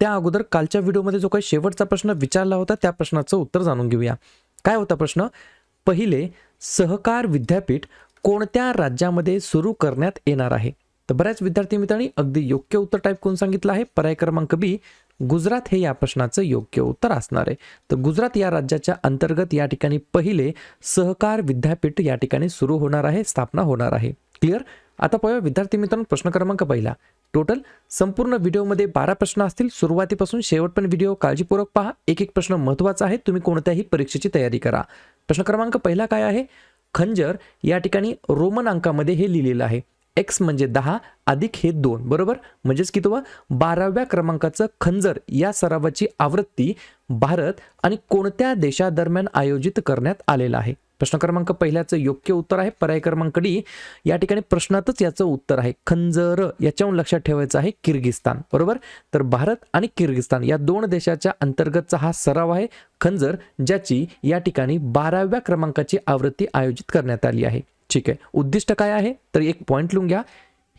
त्या अगोदर कालच्या व्हिडिओमध्ये जो काही शेवटचा प्रश्न विचारला होता त्या प्रश्नाचं उत्तर जाणून घेऊया. काय होता प्रश्न? पहिले सहकार विद्यापीठ कोणत्या राज्यामध्ये सुरू करण्यात येणार आहे? तर बऱ्याच विद्यार्थी मित्रांनी अगदी योग्य उत्तर टाईप करून सांगितलं आहे? पर्याय क्रमांक बी गुजरात हे या प्रश्नाचं योग्य उत्तर असणार आहे. तर गुजरात या राज्याच्या अंतर्गत या ठिकाणी पहिले सहकार विद्यापीठ या ठिकाणी सुरू होणार आहे स्थापना होणार आहे. क्लिअर आता पाहूया विद्यार्थी मित्रांनो प्रश्न क्रमांक पहिला. टोटल संपूर्ण व्हिडिओमध्ये बारा प्रश्न असतील. सुरुवातीपासून शेवट पण व्हिडिओ काळजीपूर्वक पहा. एक एक प्रश्न महत्त्वाचा आहे. तुम्ही कोणत्याही परीक्षेची तयारी करा. प्रश्न क्रमांक पहिला काय आहे? खंजर या ठिकाणी रोमन अंकामध्ये हे लिहिलेलं आहे. एक्स म्हणजे दहा अधिक हे दोन. बरोबर? म्हणजेच की तो बाराव्या क्रमांकाचं खंजर या सरावाची आवृत्ती भारत आणि कोणत्या देशादरम्यान आयोजित करण्यात आलेला आहे? प्रश्न क्रमांक पहिल्याचं योग्य उत्तर आहे. पर्याय क्रमांक डी या ठिकाणी प्रश्नातच याचं उत्तर आहे. खंजर याच्याहून लक्षात ठेवायचं आहे किर्गिस्तान. बरोबर? तर भारत आणि किर्गिस्तान या दोन देशाच्या अंतर्गतचा हा सराव आहे. खंजर ज्याची या ठिकाणी बाराव्या क्रमांकाची आवृत्ती आयोजित करण्यात आली आहे. ठीक आहे. उद्दिष्ट काय आहे? तर एक पॉईंट लिहून घ्या.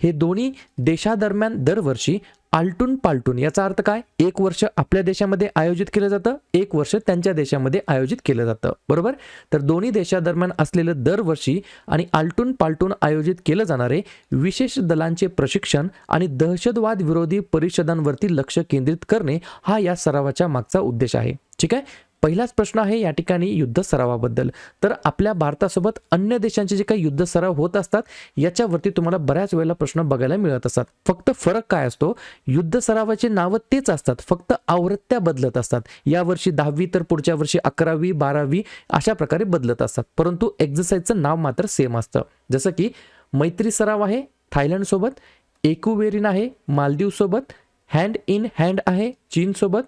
हे दोन्ही देशादरम्यान दरवर्षी आलटून पालटून याचा अर्थ काय? एक वर्ष आपल्या देशामध्ये आयोजित केलं जातं एक वर्ष त्यांच्या देशामध्ये आयोजित केलं जातं. बरोबर? तर दोन्ही देशादरम्यान असलेलं दरवर्षी आणि आलटून पालटून आयोजित केलं जाणारे विशेष दलांचे प्रशिक्षण आणि दहशतवाद विरोधी परिषदांवरती लक्ष केंद्रित करणे हा या सरावाच्या मागचा उद्देश आहे. ठीक आहे? पहिलाच प्रश्न आहे या ठिकाणी युद्ध सरावाबद्दल. तर आपल्या भारतासोबत अन्य देशांचे जे काही युद्ध सराव होत असतात याच्यावरती तुम्हाला बऱ्याच वेळेला प्रश्न बघायला मिळत असतात. फक्त फरक काय असतो? युद्ध सरावाचे नावं तेच असतात. फक्त आवृत्त्या बदलत असतात. यावर्षी दहावी तर पुढच्या वर्षी अकरावी बारावी अशा प्रकारे बदलत असतात. परंतु एक्झरसाईजचं नाव मात्र सेम असतं. जसं की मैत्री सराव आहे थायलंडसोबत एकुवेरिन आहे मालदीवसोबत हँड इन हँड आहे चीनसोबत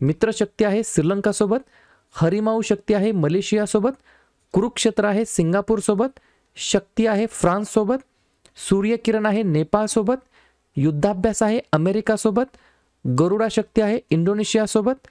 मित्रशक्ती आहे श्रीलंकासोबत हरिमाऊ शक्ती आहे मलेशियासोबत कुरुक्षेत्र आहे सिंगापूरसोबत शक्ती आहे फ्रान्ससोबत सूर्यकिरण आहे नेपाळसोबत युद्धाभ्यास आहे अमेरिकासोबत गरुडा शक्ती आहे इंडोनेशियासोबत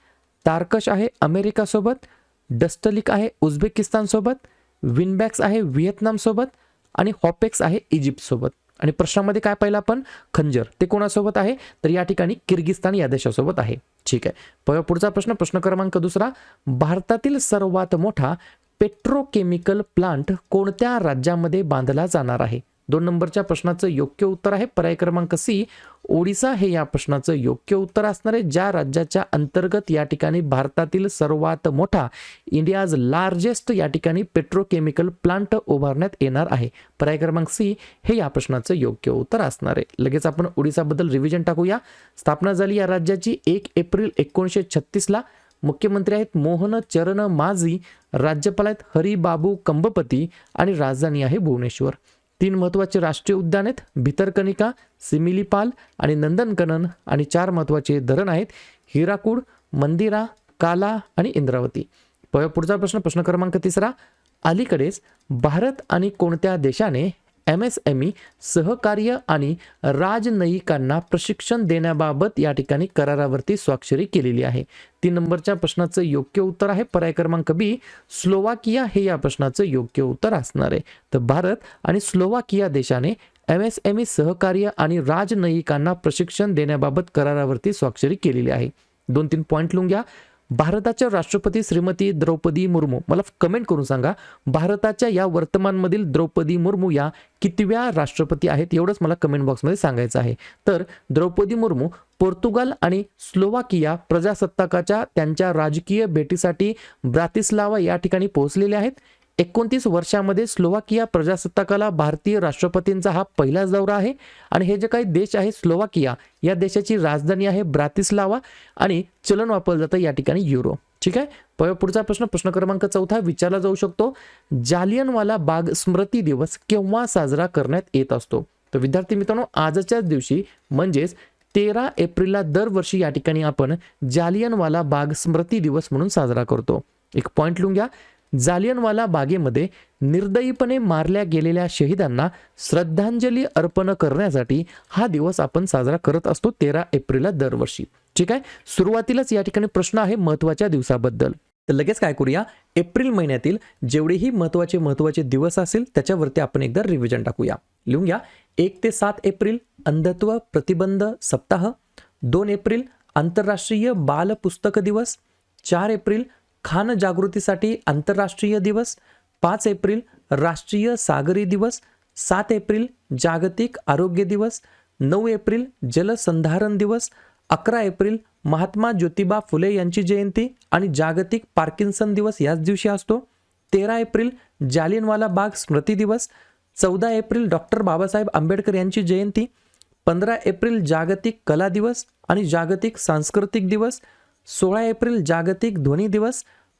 तारकश आहे अमेरिकासोबत डस्टलिक आहे उझबेकिस्तानसोबत विनबॅक्स आहे व्हिएतनामसोबत आणि हॉपेक्स आहे इजिप्तसोबत. आणि प्रश्नामध्ये काय पाहिलं आपण? खंजर. ते कोणासोबत आहे? तर या ठिकाणी किर्गिस्तान या देशासोबत आहे. ठीक आहे. पुढचा प्रश्न प्रश्न क्रमांक दुसरा. भारतातील सर्वात मोठा पेट्रोकेमिकल प्लांट कोणत्या राज्यामध्ये बांधला जाणार आहे? दोन नंबरच्या प्रश्नाचं योग्य उत्तर आहे. पर्याय क्रमांक सी ओडिसा हे या प्रश्नाचं योग्य उत्तर असणार आहे. ज्या राज्याच्या अंतर्गत या ठिकाणी भारतातील सर्वात मोठा इंडियाज लार्जेस्ट या ठिकाणी पेट्रोकेमिकल प्लांट उभारण्यात येणार आहे. पर्याय क्रमांक सी हे या प्रश्नाचं योग्य उत्तर असणार आहे. लगेच आपण ओडिसाबद्दल रिव्हिजन टाकूया. स्थापना झाली या राज्याची एक एप्रिल एकोणीसशे छत्तीसला. मुख्यमंत्री आहेत मोहन चरण माझी राज्यपाल आहेत हरिबाबू कंबपती आणि राजधानी आहे भुवनेश्वर. तीन महत्त्वाचे राष्ट्रीय उद्यान आहेत. भितरकनिका सिमिलीपाल आणि नंदनकनन आणि चार महत्त्वाचे धरण आहेत. हिराकूड मंदिरा काला आणि इंद्रावती. पुढचा प्रश्न प्रश्न क्रमांक तिसरा. अलीकडेच भारत आणि कोणत्या देशाने एम एस एम ई सहकार्य आणि राजनयिकांना प्रशिक्षण देण्याबाबत या ठिकाणी करारावरती स्वाक्षरी केलेली आहे. तीन नंबरच्या प्रश्नाचं योग्य उत्तर आहे. पर्याय क्रमांक बी स्लोवाकिया हे या प्रश्नाचं योग्य उत्तर असणार आहे. तर भारत आणि स्लोवाकिया देशाने एम एस एम ई सहकार्य आणि राजनयिकांना प्रशिक्षण देण्याबाबत करारावरती स्वाक्षरी केलेली आहे. दोन तीन पॉईंट लिहून घ्या भारताच्या राष्ट्रपती श्रीमती द्रौपदी मुर्मू. मला कमेंट करून सांगा भारताच्या या वर्तमानमधील द्रौपदी मुर्मू या कितव्या राष्ट्रपती आहेत एवढंच मला कमेंट बॉक्समध्ये सांगायचं आहे. तर द्रौपदी मुर्मू पोर्तुगाल आणि स्लोवाकिया प्रजासत्ताकाच्या त्यांच्या राजकीय भेटीसाठी ब्रातिस्लावा या ठिकाणी पोहोचलेले आहेत. एकोणतीस वर्षामध्ये स्लोवाकिया प्रजासत्ताकाला भारतीय राष्ट्रपतींचा हा पहिलाच दौरा आहे. आणि हे जे काही देश आहे स्लोवाकिया या देशाची राजधानी आहे ब्रातिस्लावा आणि चलन वापरलं जातं या ठिकाणी युरो. ठीक आहे? पुढचा प्रश्न प्रश्न क्रमांक चौथा विचारला जाऊ शकतो. जालियनवाला बाग स्मृती दिवस केव्हा साजरा करण्यात येत असतो? तर विद्यार्थी मित्रांनो आजच्याच दिवशी म्हणजेच तेरा एप्रिलला दरवर्षी या ठिकाणी आपण जालियनवाला बाग स्मृती दिवस म्हणून साजरा करतो. एक पॉईंट लिहून घ्या. जालियनवाला बागेमध्ये निर्दयीपणे मारल्या गेलेल्या शहीदांना श्रद्धांजली अर्पण करण्यासाठी हा दिवस आपण साजरा करत असतो तेरा एप्रिलला दरवर्षी. ठीक आहे? सुरुवातीलाच या ठिकाणी प्रश्न आहे महत्त्वाच्या दिवसाबद्दल. तर लगेच काय करूया? एप्रिल महिन्यातील जेवढेही महत्त्वाचे महत्त्वाचे दिवस असेल त्याच्यावरती आपण एकदा रिव्हिजन टाकूया. लिहून घ्या. एक ते सात एप्रिल अंधत्व प्रतिबंध सप्ताह. दोन एप्रिल आंतरराष्ट्रीय बाल पुस्तक दिवस. चार एप्रिल खान जागृतीसाठी आंतरराष्ट्रीय दिवस पाच एप्रिल राष्ट्रीय सागरी दिवस सात एप्रिल जागतिक आरोग्य दिवस नऊ एप्रिल जलसंधारण दिवस अकरा एप्रिल महात्मा ज्योतिबा फुले यांची जयंती आणि जागतिक पार्किन्सन दिवस याच दिवशी असतो. तेरा एप्रिल जालियनवाला बाग स्मृती दिवस चौदा एप्रिल डॉक्टर बाबासाहेब आंबेडकर यांची जयंती पंधरा एप्रिल जागतिक कला दिवस आणि जागतिक सांस्कृतिक दिवस सोळा एप्रिल जागतिक ध्वनी दिवस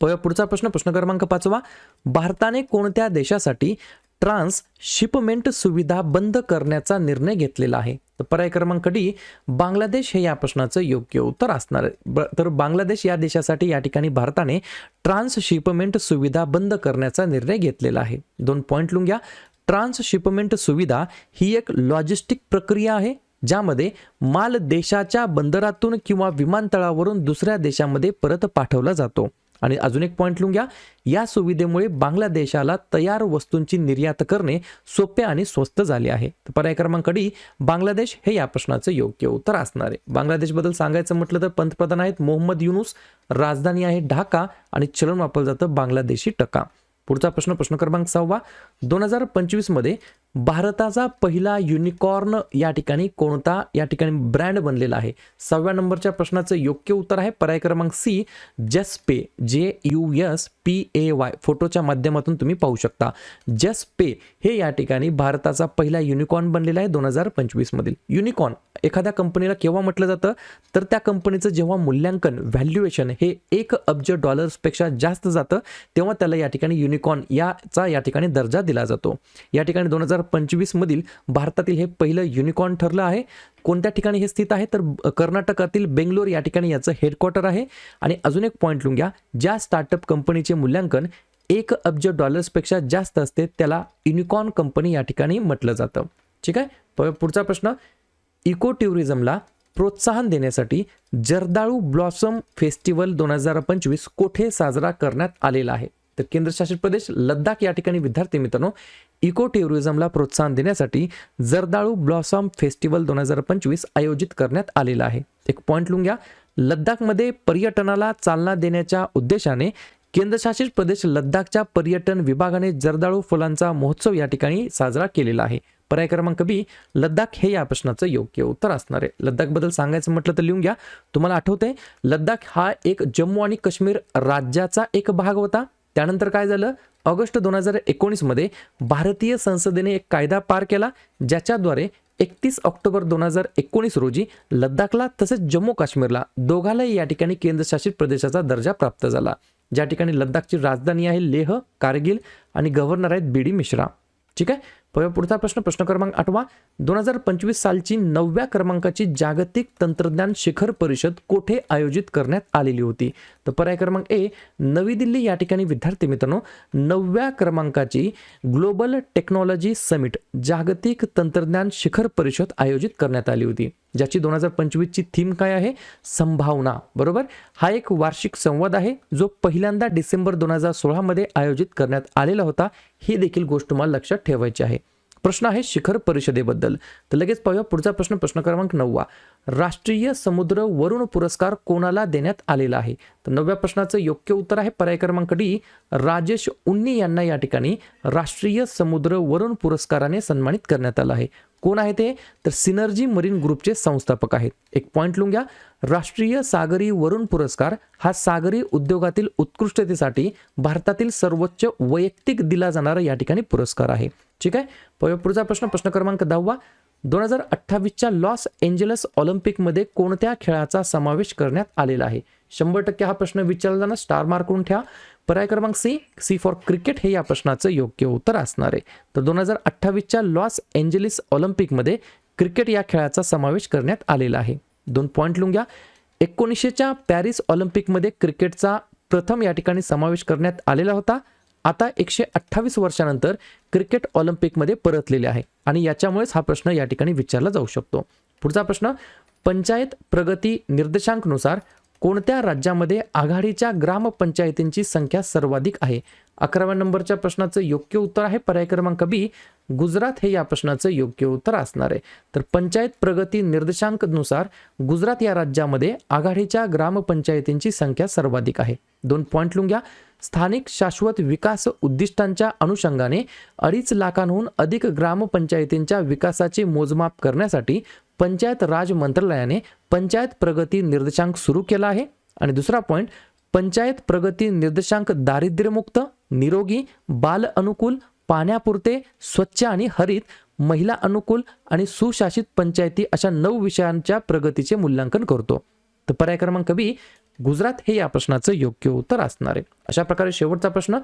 पुढचा प्रश्न प्रश्न क्रमांक पाचवा. भारताने कोणत्या देशासाठी ट्रान्स शिपमेंट सुविधा बंद करण्याचा निर्णय घेतलेला आहे? तर पर्याय क्रमांक डी बांगलादेश हे या प्रश्नाचं योग्य उत्तर असणार आहे. ब- तर बांगलादेश या देशासाठी या ठिकाणी भारताने ट्रान्स शिपमेंट सुविधा बंद करण्याचा निर्णय घेतलेला आहे. दोन पॉईंट लिहून घ्या. ट्रान्स शिपमेंट सुविधा ही एक लॉजिस्टिक प्रक्रिया आहे ज्यामध्ये माल देशाच्या बंदरातून किंवा विमानतळावरून दुसऱ्या देशामध्ये परत पाठवला जातो. आणि अजून एक पॉईंट लिहून घ्या. या सुविधेमुळे बांगलादेशाला तयार वस्तूंची निर्यात करणे सोपे आणि स्वस्त झाले आहे. तर पर्याय क्रमांक डी बांगलादेश हे या प्रश्नाचं योग्य उत्तर असणार आहे. बांगलादेशबद्दल सांगायचं म्हटलं तर पंतप्रधान आहेत मोहम्मद युनुस राजधानी आहे ढाका आणि चलन वापरलं जातं बांगलादेशी टका. पुढचा प्रश्न प्रश्न क्रमांक सहावा. दोन हजार पंचवीसमध्ये भारताचा पहिला युनिकॉर्न या ठिकाणी कोणता या ठिकाणी ब्रँड बनलेला आहे? सहाव्या नंबरच्या प्रश्नाचं योग्य उत्तर आहे. पर्याय क्रमांक C Juspay J U S P A Y फोटोच्या माध्यमातून तुम्ही पाहू शकता. जसपे हे या ठिकाणी भारताचा पहिला युनिकॉर्न बनलेला आहे दोन हजार पंचवीसमधील युनिकॉर्न एखाद्या कंपनीला केव्हा म्हटलं जातं? तर त्या कंपनीचं जेव्हा मूल्यांकन व्हॅल्युएशन हे एक अब्ज डॉलर्सपेक्षा जास्त जातं तेव्हा त्याला या ठिकाणी युनिकॉर्न याचा या ठिकाणी दर्जा दिला जातो. या ठिकाणी दोन हजार पंचवीसमधील भारतातील हे पहिलं युनिकॉर्न ठरलं आहे. कोणत्या ठिकाणी हे स्थित आहे? तर कर्नाटकातील बेंगलोर या ठिकाणी याचं हेडक्वार्टर आहे. आणि अजून एक पॉईंट लिहून घ्या. ज्या स्टार्टअप कंपनीचे मूल्यांकन एक अब्ज डॉलर्सपेक्षा जास्त असते त्याला युनिकॉर्न कंपनी या ठिकाणी म्हटलं जातं. ठीक आहे? पुढचा प्रश्न. इको टुरिझमला प्रोत्साहन देण्यासाठी जर्दाळू ब्लॉसम फेस्टिवल दोन हजार पंचवीस कोठे साजरा करण्यात आलेला आहे? तर केंद्रशासित प्रदेश लद्दाख या ठिकाणी विद्यार्थी मित्रांनो इको टुरिझमला प्रोत्साहन देण्यासाठी जर्दाळू ब्लॉसम फेस्टिवल दोन हजार पंचवीस आयोजित करण्यात आलेला आहे. एक पॉईंट लिहून घ्या. लद्दाखमध्ये पर्यटनाला चालना देण्याच्या उद्देशाने केंद्रशासित प्रदेश लद्दाखच्या पर्यटन विभागाने जर्दाळू फुलांचा महोत्सव या ठिकाणी साजरा केलेला आहे. पर्याय क्रमांक बी लद्दाख हे या प्रश्नाचं योग्य उत्तर असणार आहे. लद्दाखबद्दल सांगायचं म्हटलं तर लिहून घ्या. तुम्हाला आठवतंय लद्दाख हा एक जम्मू आणि काश्मीर राज्याचा एक भाग होता. त्यानंतर काय झालं? ऑगस्ट दोन हजार एकोणीसमध्ये भारतीय संसदेने एक कायदा पार केला ज्याच्याद्वारे एकतीस ऑक्टोबर दोन हजार एकोणीस रोजी लद्दाखला तसेच जम्मू काश्मीरला दोघालाही या ठिकाणी केंद्रशासित प्रदेशाचा दर्जा प्राप्त झाला. ज्या ठिकाणी लद्दाखची राजधानी आहे लेह कारगिल आणि गव्हर्नर आहेत बी डी मिश्रा. ठीक आहे? प- पुढचा प्रश्न प्रश्न क्रमांक आठवा. दोन हजार पंचवीस सालची नवव्या क्रमांकाची जागतिक तंत्रज्ञान शिखर परिषद कोठे आयोजित करण्यात आलेली होती? तर पर्याय क्रमांक ए नवी दिल्ली या ठिकाणी विद्यार्थी मित्रांनो नवव्या क्रमांकाची ग्लोबल टेक्नॉलॉजी समिट जागतिक तंत्रज्ञान शिखर परिषद आयोजित करण्यात आली होती ज्याची दोन हजार पंचवीसची थीम काय आहे? संभावना बरोबर? हा एक वार्षिक संवाद आहे जो पहिल्यांदा डिसेंबर दोन हजार सोळामध्ये आयोजित करण्यात आलेला होता ही देखील गोष्ट मला लक्षात ठेवायची आहे. प्रश्न आहे शिखर परिषदेबद्दल. तर लगेच पाहूया पुढचा प्रश्न प्रश्न क्रमांक नववा. राष्ट्रीय समुद्र वरुण पुरस्कार कोणाला देण्यात आलेला आहे? तर नवव्या प्रश्नाचं योग्य उत्तर आहे पर्याय क्रमांक डी. राजेश उन्नी यांना या ठिकाणी राष्ट्रीय समुद्र वरुण पुरस्काराने सन्मानित करण्यात आलं आहे. कोण आहे ते? तर सिनर्जी मरीन ग्रुपचे संस्थापक आहेत. एक पॉईंट लिहून घ्या. राष्ट्रीय सागरी वरुण पुरस्कार हा सागरी उद्योगातील उत्कृष्टतेसाठी भारतातील सर्वोच्च वैयक्तिक दिला जाणारा या ठिकाणी पुरस्कार आहे. ठीक आहे? पुढचा प्रश्न प्रश्न क्रमांक दहावा. दोन हजार अठ्ठावीसच्या लॉस एंजलस ऑलिम्पिकमध्ये कोणत्या खेळाचा समावेश करण्यात आलेला आहे? शंभर टक्के हा प्रश्न विचारला स्टार मार्क करून ठेवा. पर्याय क्रमांक सी सी फॉर क्रिकेट हे या प्रश्नाचं योग्य उत्तर असणार आहे. तर दोन हजार अठ्ठावीसच्या लॉस एंजलिस ऑलिम्पिकमध्ये क्रिकेट या खेळाचा समावेश करण्यात आलेला आहे. दोन पॉईंट लिहून घ्या. एकोणीसशेच्या पॅरिस ऑलिम्पिकमध्ये क्रिकेटचा प्रथम या ठिकाणी समावेश करण्यात आलेला होता. आता एकशे अठ्ठावीस वर्षानंतर क्रिकेट ऑलिम्पिकमध्ये परतलेले आहे. आणि याच्यामुळेच हा प्रश्न या ठिकाणी विचारला जाऊ शकतो. पुढचा प्रश्न पंचायत प्रगती निर्देशांकनुसार कोणत्या राज्यामध्ये आघाडीच्या ग्रामपंचायतींची संख्या सर्वाधिक आहे? अकराव्या नंबरच्या प्रश्नाचं योग्य उत्तर आहे पर्याय क्रमांक बी. गुजरात हे या प्रश्नाचं योग्य उत्तर असणार आहे. तर पंचायत प्रगती निर्देशांकनुसार गुजरात या राज्यामध्ये आघाडीच्या ग्रामपंचायतींची संख्या सर्वाधिक आहे. दोन पॉईंट लिहून घ्या. स्थानिक शाश्वत विकास उद्दिष्टांच्या अनुषंगाने अडीच लाखांहून अधिक ग्रामपंचायतींच्या विकासाचे मोजमाप करण्यासाठी पंचायत राज मंत्रालयाने पंचायत प्रगती निर्देशांक सुरू केला आहे. आणि दुसरा पॉईंट पंचायत प्रगती निर्देशांक दारिद्र्यमुक्त निरोगी बाल अनुकूल पाण्यापुरते स्वच्छ आणि हरित महिला अनुकूल आणि सुशासित पंचायती अशा नऊ विषयांच्या प्रगतीचे मूल्यांकन करतो. तर पर्याय क्रमांक बी गुजरात हे या प्रश्नाचं योग्य उत्तर असणार आहे. अशा प्रकारे शेवटचा प्रश्न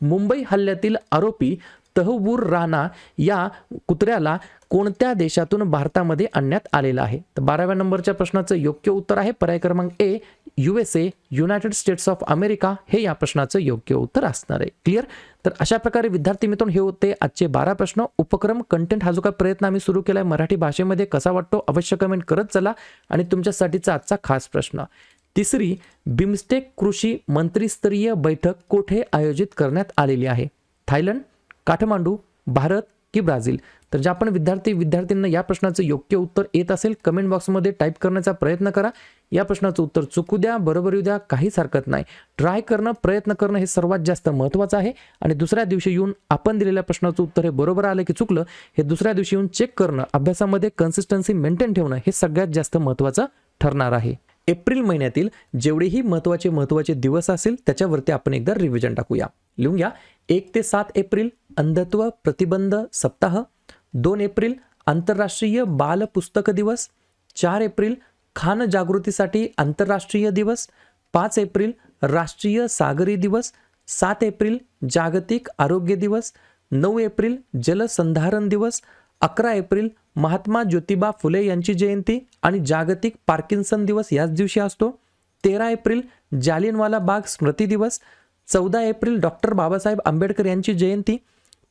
मुंबई हल्ल्यातील आरोपी तहवूर राणा या कुत्र्याला कोणत्या देशातून भारतामध्ये आणण्यात आलेला आहे? तर बाराव्या नंबरच्या प्रश्नाचं योग्य उत्तर आहे. पर्याय क्रमांक A U S A United States of America हे या प्रश्नाचं योग्य उत्तर असणार आहे. क्लिअर तर अशा प्रकारे विद्यार्थी मित्रांनो हे होते आजचे बारा प्रश्न. उपक्रम कंटेंट हा जो काय प्रयत्न आम्ही सुरू केला आहे मराठी भाषेमध्ये कसा वाटतो अवश्य कमेंट करत चला. आणि तुमच्यासाठीचा आजचा खास प्रश्न. तिसरी बिमस्टेक कृषी मंत्रिस्तरीय बैठक कोठे आयोजित करण्यात आलेली आहे? थायलंड काठमांडू भारत की ब्राझील? तर ज्या आपण विद्यार्थी विद्यार्थ्यांना या प्रश्नाचं योग्य उत्तर येत असेल कमेंट बॉक्समध्ये टाईप करण्याचा प्रयत्न करा. या प्रश्नाचं उत्तर चुकू द्या बरोबर येऊ द्या काहीच हरकत नाही. ट्राय करणं प्रयत्न करणं हे सर्वात जास्त महत्त्वाचं आहे. आणि दुसऱ्या दिवशी येऊन आपण दिलेल्या प्रश्नाचं उत्तर हे बरोबर आलं की चुकलं हे दुसऱ्या दिवशी येऊन चेक करणं अभ्यासामध्ये कन्सिस्टन्सी मेंटेन ठेवणं हे सगळ्यात जास्त महत्त्वाचं ठरणार आहे. एप्रिल महिन्यातील जेवढेही महत्त्वाचे महत्त्वाचे दिवस असेल त्याच्यावरती आपण एकदा रिव्हिजन टाकूया. लिहून घ्या एक ते सात एप्रिल अंधत्व प्रतिबंध सप्ताह दोन एप्रिल आंतरराष्ट्रीय बाल पुस्तक दिवस चार एप्रिल खान जागृतीसाठी आंतरराष्ट्रीय दिवस पाच एप्रिल राष्ट्रीय सागरी दिवस सात एप्रिल जागतिक आरोग्य दिवस नऊ एप्रिल जलसंधारण दिवस अकरा एप्रिल महात्मा ज्योतिबा फुले यांची जयंती आणि जागतिक पार्किन्सन दिवस याच दिवशी असतो. तेरा एप्रिल जालियनवाला बाग स्मृती दिवस चौदा एप्रिल डॉक्टर बाबासाहेब आंबेडकर यांची जयंती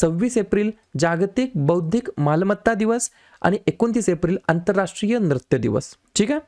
सव्वीस एप्रिल जागतिक बौद्धिक मालमत्ता दिवस आणि एकोणतीस एप्रिल आंतरराष्ट्रीय नृत्य दिवस. ठीक आहे?